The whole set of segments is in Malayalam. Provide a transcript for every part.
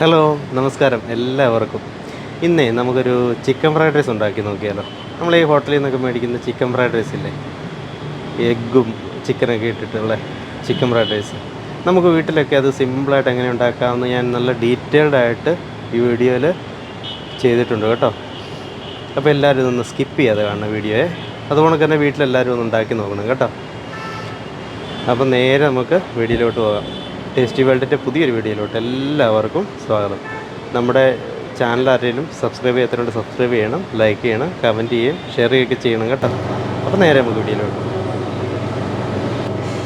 ഹലോ നമസ്കാരം എല്ലാവർക്കും. ഇന്നേ നമുക്കൊരു ചിക്കൻ ഫ്രൈഡ് റൈസ് ഉണ്ടാക്കി നോക്കിയാലോ. നമ്മൾ ഈ ഹോട്ടലിൽ നിന്നൊക്കെ മേടിക്കുന്ന ചിക്കൻ ഫ്രൈഡ് റൈസ് ഇല്ലേ? എഗ്ഗും ചിക്കനൊക്കെ ഇട്ടിട്ടുള്ള ചിക്കൻ ഫ്രൈഡ് റൈസ്. നമുക്ക് വീട്ടിലൊക്കെ അത് സിമ്പിളായിട്ട് എങ്ങനെ ഉണ്ടാക്കാമെന്ന് ഞാൻ നല്ല ഡീറ്റെയിൽഡ് ആയിട്ട് ഈ വീഡിയോയിൽ ചെയ്തിട്ടുണ്ട് കേട്ടോ. അപ്പോൾ എല്ലാവരും ഇതൊന്ന് സ്കിപ്പ് ചെയ്യാതെ കാണണം വീഡിയോയെ. അതുകൊണ്ട് തന്നെ വീട്ടിലെല്ലാവരും ഒന്ന് ഉണ്ടാക്കി നോക്കണം കേട്ടോ. അപ്പം നേരെ നമുക്ക് വീഡിയോയിലോട്ട് പോകാം. ടേസ്റ്റി വേൾഡിന്റെ പുതിയൊരു വീഡിയോയിലോട്ട് എല്ലാവർക്കും സ്വാഗതം. നമ്മുടെ ചാനൽ ആരെങ്കിലും സബ്സ്ക്രൈബ് ചെയ്യാത്തവരുണ്ട് സബ്സ്ക്രൈബ് ചെയ്യണം ലൈക്ക് ചെയ്യണം കമന്റ് ചെയ്യും ഷെയർ ചെയ്യുകയൊക്കെ ചെയ്യണം കേട്ടോ. അപ്പോൾ നേരെ നമുക്ക് വീഡിയോയിലോട്ട്.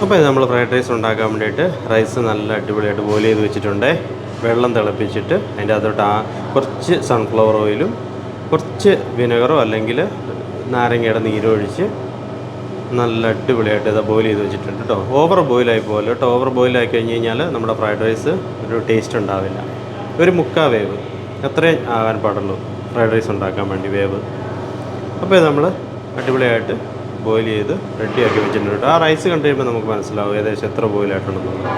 അപ്പോൾ ഇത് നമ്മൾ ഫ്രൈഡ് റൈസ് ഉണ്ടാക്കാൻ വേണ്ടിയിട്ട് റൈസ് നല്ല അടിപൊളിയായിട്ട് ബോയിൽ ചെയ്ത് വെച്ചിട്ടുണ്ട്. വെള്ളം തിളപ്പിച്ചിട്ട് അതിന്റെ അകത്തോട്ട് ആ കുറച്ച് സൺഫ്ലവർ ഓയിലും കുറച്ച് വിനെഗറോ അല്ലെങ്കിൽ നാരങ്ങയുടെ നീരോ ഒഴിച്ച് നല്ല അടിപൊളിയായിട്ട് ഇത് ബോയിൽ ചെയ്ത് വെച്ചിട്ടുണ്ട് കേട്ടോ ഓവർ ബോയിലായി പോലെ കേട്ടോ ഓവർ ബോയിലായി കഴിഞ്ഞ് കഴിഞ്ഞാൽ നമ്മുടെ ഫ്രൈഡ് റൈസ് ഒരു ടേസ്റ്റ് ഉണ്ടാവില്ല. ഒരു മുക്കാ വേവ്. അത്രയും ആകാൻ പാടുള്ളൂ. ഫ്രൈഡ് റൈസ് ഉണ്ടാക്കാൻ വേണ്ടി വേവ്. അപ്പോൾ ഇത് നമ്മൾ അടിപൊളിയായിട്ട് ബോയിൽ ചെയ്ത് റെഡിയാക്കി വെച്ചിട്ടുണ്ട് ആ റൈസ് കണ്ടു കഴിയുമ്പോൾ നമുക്ക് മനസ്സിലാവും ഏകദേശം എത്ര ബോയിലായിട്ടുണ്ടെന്നുള്ളത്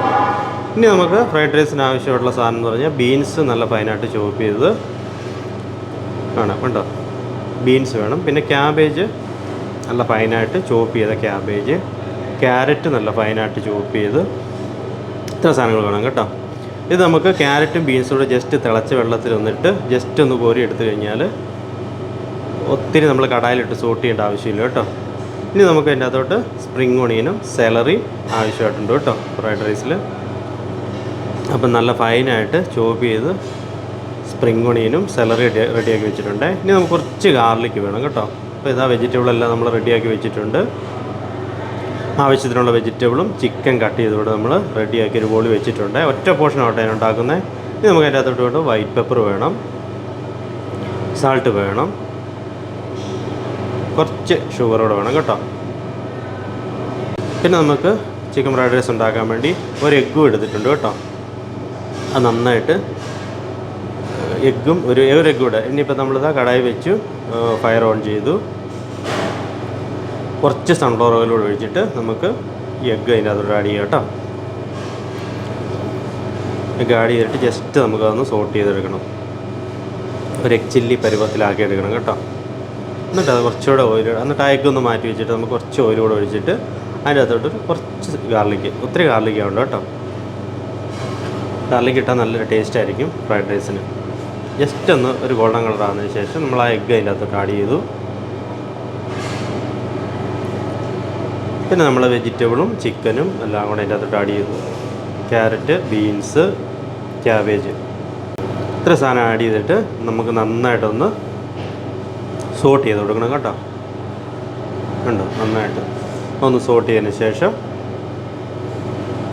ഇനി നമുക്ക് ഫ്രൈഡ് റൈസിന് ആവശ്യമായിട്ടുള്ള സാധനം എന്ന് പറഞ്ഞാൽ ബീൻസ് നല്ല ഫൈനായിട്ട് ചോപ്പ് ചെയ്ത് വേണം കണ്ടോ? ബീൻസ് വേണം. പിന്നെ ക്യാബേജ് നല്ല ഫൈനായിട്ട് ചോപ്പ് ചെയ്ത ക്യാബേജ്. ക്യാരറ്റ് നല്ല ഫൈനായിട്ട് ചോപ്പ് ചെയ്ത് ഇത്ര സാധനങ്ങൾ വേണം കേട്ടോ. ഇത് നമുക്ക് ക്യാരറ്റും ബീൻസും കൂടെ ജസ്റ്റ് തിളച്ച വെള്ളത്തിൽ ഒന്നിട്ട് ജസ്റ്റ് ഒന്ന് കോരി എടുത്തു കഴിഞ്ഞാൽ ഒത്തിരി നമ്മൾ കടായിലിട്ട് സോട്ട് ചെയ്യേണ്ട ആവശ്യമില്ല കേട്ടോ. ഇനി നമുക്ക് അതിന്റെ അകത്തോട്ട് സ്പ്രിങ് ഒണിയനും സെലറി ആവശ്യമായിട്ടുണ്ട് കേട്ടോ ഫ്രൈഡ് റൈസിൽ അപ്പം നല്ല ഫൈനായിട്ട് ചോപ്പ് ചെയ്ത് സ്പ്രിങ് ഒണിയനും സെലറി റെഡിയാക്കി വെച്ചിട്ടുണ്ട്. ഇനി നമുക്ക് കുറച്ച് ഗാർലിക്ക് വേണം കേട്ടോ. അപ്പോൾ ഇതാ വെജിറ്റബിൾ എല്ലാം നമ്മൾ റെഡിയാക്കി വെച്ചിട്ടുണ്ട്. ആവശ്യത്തിനുള്ള വെജിറ്റബിളും ചിക്കൻ കട്ട് ചെയ്തുകൊണ്ട് നമ്മൾ റെഡിയാക്കി ഒരു ബോളി വെച്ചിട്ടുണ്ട്. ഒറ്റ പോർഷൻ ആവട്ടെ ഞാൻ ഉണ്ടാക്കുന്നത് ഇനി നമുക്ക് അതിന്റെ അകത്തോട്ട് കൊണ്ട് വൈറ്റ് പെപ്പർ വേണം. സാൾട്ട് വേണം. കുറച്ച് ഷുഗർ കൂടെ വേണം കേട്ടോ. പിന്നെ നമുക്ക് ചിക്കൻ ഫ്രൈഡ് റൈസ് ഉണ്ടാക്കാൻ വേണ്ടി ഒരു എഗ്ഗും എടുത്തിട്ടുണ്ട് കേട്ടോ. അത് നന്നായിട്ട് എഗ്ഗും ഒരു ഒരു എഗ്ഗ് കൂടെ ഇനിയിപ്പോൾ നമ്മളിതാ കടായി വെച്ചു ഫയർ ഓൺ ചെയ്തു. കുറച്ച് സൺഫ്ലവർ ഓയിൽ കൂടെ ഒഴിച്ചിട്ട് നമുക്ക് ഈ എഗ്ഗ് അതിന്റെ അതോട് ആഡ് ചെയ്യാം കേട്ടോ. എഗ്ഗ് ആഡ് ചെയ്തിട്ട് ജസ്റ്റ് നമുക്കതൊന്ന് സോട്ട് ചെയ്തെടുക്കണം. ഒരു എഗ് ചില്ലി പരുവത്തിലാക്കി എടുക്കണം കേട്ടോ. എന്നിട്ട് അത് കുറച്ചുകൂടെ ഓയിൽ എന്നിട്ട് ആ എഗ്ഗ് ഒന്ന് മാറ്റി വെച്ചിട്ട് നമുക്ക് കുറച്ച് ഓയിൽ കൂടെ ഒഴിച്ചിട്ട് അതിന്റെ അകത്തോട്ട് കുറച്ച് ഗാർലിക്ക് ഒത്തിരി ഗാർലിക്ക് ആവുണ്ട് കേട്ടോ. ഗാർലിക്ക് ഇട്ടാൽ നല്ലൊരു ടേസ്റ്റ് ആയിരിക്കും ഫ്രൈഡ് റൈസിന് ജസ്റ്റ് ഒന്ന് ഒരു ഗോൾഡൻ കളർ ആകുന്നതിന് ശേഷം നമ്മൾ ആ എഗ്ഗ് അതിന്റെ അകത്തോട്ട് ആഡ് ചെയ്തു. പിന്നെ നമ്മൾ വെജിറ്റബിളും ചിക്കനും എല്ലാം കൂടെ അതിന്റെ അകത്തോട്ട് ആഡ് ചെയ്തു. Carrot beans cabbage. ഇത്ര സാധനം ആഡ് ചെയ്തിട്ട് നമുക്ക് നന്നായിട്ടൊന്ന് സോട്ട് ചെയ്ത് കൊടുക്കണം കേട്ടോ. കണ്ടോ? നന്നായിട്ട്. ഒന്ന് സോട്ട് ചെയ്തതിന് ശേഷം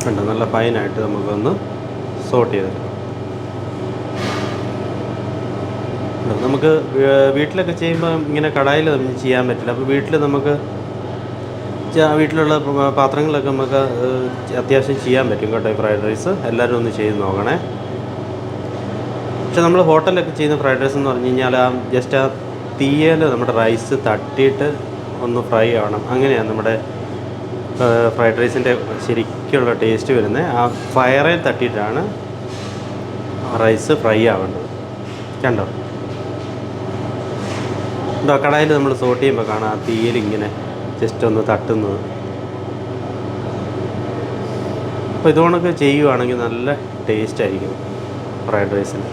കണ്ടോ? നല്ല ഫൈനായിട്ട് നമുക്കൊന്ന് സോട്ട് ചെയ്തെടുക്കാം നമുക്ക് വീട്ടിലൊക്കെ ചെയ്യുമ്പോൾ ഇങ്ങനെ കടായിൽ ചെയ്യാൻ പറ്റില്ല. അപ്പോൾ വീട്ടിൽ നമുക്ക് വീട്ടിലുള്ള പാത്രങ്ങളൊക്കെ നമുക്ക് അത്യാവശ്യം ചെയ്യാൻ പറ്റും കേട്ടോ ഈ ഫ്രൈഡ് റൈസ്. എല്ലാവരും ഒന്ന് ചെയ്ത് നോക്കണേ. പക്ഷെ നമ്മൾ ഹോട്ടലിലൊക്കെ ചെയ്യുന്ന ഫ്രൈഡ് റൈസ് എന്ന് പറഞ്ഞു കഴിഞ്ഞാൽ ആ ജസ്റ്റ് ആ തീയൽ നമ്മുടെ റൈസ് തട്ടിയിട്ട് ഒന്ന് ഫ്രൈ ആവണം. അങ്ങനെയാണ് നമ്മുടെ ഫ്രൈഡ് റൈസിന്റെ ശരിക്കുള്ള ടേസ്റ്റ് വരുന്നത്. ആ ഫയറിൽ തട്ടിയിട്ടാണ് റൈസ് ഫ്രൈ ആവേണ്ടത്. കണ്ടോ? കടായിൽ നമ്മൾ സോട്ട് ചെയ്യുമ്പോൾ കാണാം ആ തീയൽ ഇങ്ങനെ ജസ്റ്റ് ഒന്ന് തട്ടുന്നത്. അപ്പോൾ ഇതുകൊണ്ടൊക്കെ ചെയ്യുവാണെങ്കിൽ നല്ല ടേസ്റ്റ് ആയിരിക്കും ഫ്രൈഡ് റൈസിന്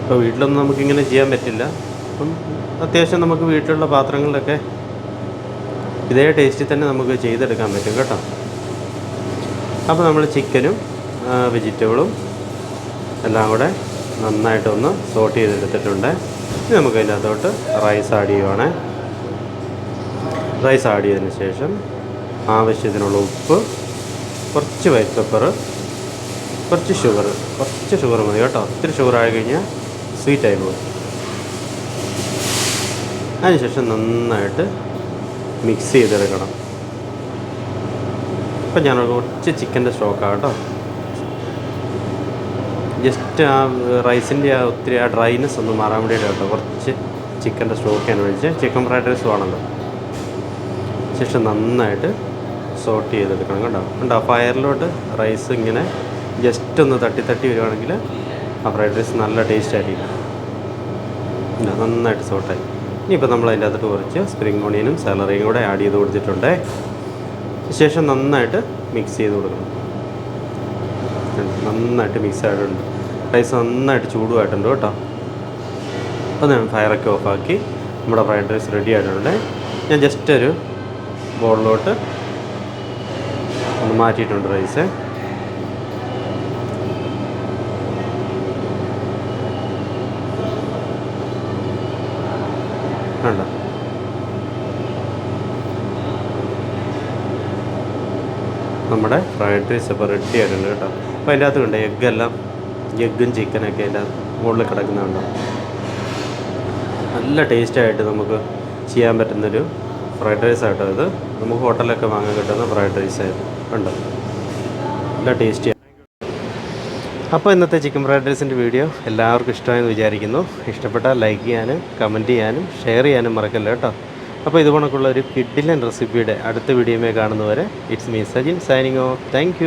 ഇപ്പോൾ വീട്ടിലൊന്നും നമുക്കിങ്ങനെ ചെയ്യാൻ പറ്റില്ല. അപ്പം അത്യാവശ്യം നമുക്ക് വീട്ടിലുള്ള പാത്രങ്ങളിലൊക്കെ ഇതേ ടേസ്റ്റിൽ തന്നെ നമുക്ക് ചെയ്തെടുക്കാൻ പറ്റും കേട്ടോ. അപ്പോൾ നമ്മൾ ചിക്കനും വെജിറ്റബിളും എല്ലാം കൂടെ നന്നായിട്ടൊന്ന് സോട്ട് ചെയ്തെടുത്തിട്ടുണ്ട്. ഇനി നമുക്ക് അതിന്റെ അകത്തോട്ട് റൈസ് ആഡ് ചെയ്യുവാണേ. റൈസ് ആഡ് ചെയ്തതിന് ശേഷം ആവശ്യത്തിനുള്ള ഉപ്പ് കുറച്ച് വൈറ്റ് പെപ്പർ കുറച്ച് ഷുഗർ കുറച്ച് ഷുഗർ മതി കേട്ടോ. ഒത്തിരി ഷുഗർ ആയി കഴിഞ്ഞാൽ സ്വീറ്റ് ആയി പോകും. അതിനുശേഷം നന്നായിട്ട് മിക്സ് ചെയ്തെടുക്കണം. ഇപ്പം ഞാൻ കുറച്ച് ചിക്കന്റെ സ്റ്റോക്കാണ് കേട്ടോ ജസ്റ്റ് ആ റൈസിന്റെ ആ ഒത്തിരി ആ ഡ്രൈനെസ് ഒന്ന് മാറാൻ വേണ്ടിയിട്ട് കേട്ടോ. കുറച്ച് ചിക്കന്റെ സ്റ്റോക്ക് അനുവദിച്ച് ചിക്കൻ ഫ്രൈഡ് റൈസ് വേണമല്ലോ ശേഷം നന്നായിട്ട് സോട്ട് ചെയ്തെടുക്കണം കേട്ടോ. കണ്ടോ ഫയറിലോട്ട് റൈസ് ഇങ്ങനെ ജസ്റ്റ് ഒന്ന് തട്ടി തട്ടി വരുവാണെങ്കിൽ ആ ഫ്രൈഡ് റൈസ് നല്ല ടേസ്റ്റ് ആയിരിക്കും. നന്നായിട്ട് സോട്ടായി. ഇനിയിപ്പോൾ നമ്മൾ അതിന്റെ അകത്തോട്ട് കുറച്ച് സ്പ്രിംഗ് ഓണിയനും സാലറിയും കൂടെ ആഡ് ചെയ്ത് കൊടുത്തിട്ടുണ്ട്. ശേഷം നന്നായിട്ട് മിക്സ് ചെയ്ത് കൊടുക്കണം. നന്നായിട്ട് മിക്സ് ആയിട്ടുണ്ട്. റൈസ് നന്നായിട്ട് ചൂടുമായിട്ടുണ്ട് കേട്ടോ. അപ്പോൾ ഞാൻ ഫയറൊക്കെ ഓഫാക്കി നമ്മുടെ ഫ്രൈഡ് റൈസ് റെഡി ആയിട്ടുണ്ട്. ഞാൻ ജസ്റ്റ് ഒരു ബോളിലോട്ട് ഒന്ന് മാറ്റിയിട്ടുണ്ട് റൈസ് വേണ്ട നമ്മുടെ ഫ്രൈഡ് റൈസ് ഇപ്പോൾ റെഡി ആയിട്ടുണ്ട് കേട്ടോ. അപ്പോൾ അതിന്റെ അകത്ത് കണ്ടേ എഗ്ഗെല്ലാം എഗ്ഗും ചിക്കനൊക്കെ അതിന്റെ മുകളിൽ കിടക്കുന്നുണ്ട്. നല്ല ടേസ്റ്റായിട്ട് നമുക്ക് ചെയ്യാൻ പറ്റുന്നൊരു ഫ്രൈഡ് റൈസ് ആട്ടോ ഇത്. നമുക്ക് ഹോട്ടലിലൊക്കെ വാങ്ങാൻ കിട്ടുന്ന ഫ്രൈഡ് റൈസ് കണ്ടോ നല്ല ടേസ്റ്റി അപ്പോൾ ഇന്നത്തെ ചിക്കൻ ഫ്രൈഡ് റൈസിന്റെ വീഡിയോ എല്ലാവർക്കും ഇഷ്ടമായെന്ന് വിചാരിക്കുന്നു. ഇഷ്ടപ്പെട്ടാൽ ലൈക്ക് ചെയ്യാനും കമന്റ് ചെയ്യാനും ഷെയർ ചെയ്യാനും മറക്കല്ല കേട്ടോ. അപ്പോൾ ഇതുപോണക്കുള്ള ഒരു കിഡിലൻ റെസിപ്പിയുടെ അടുത്ത വീഡിയോമേ കാണുന്നവരെ it's me Sajin signing off thank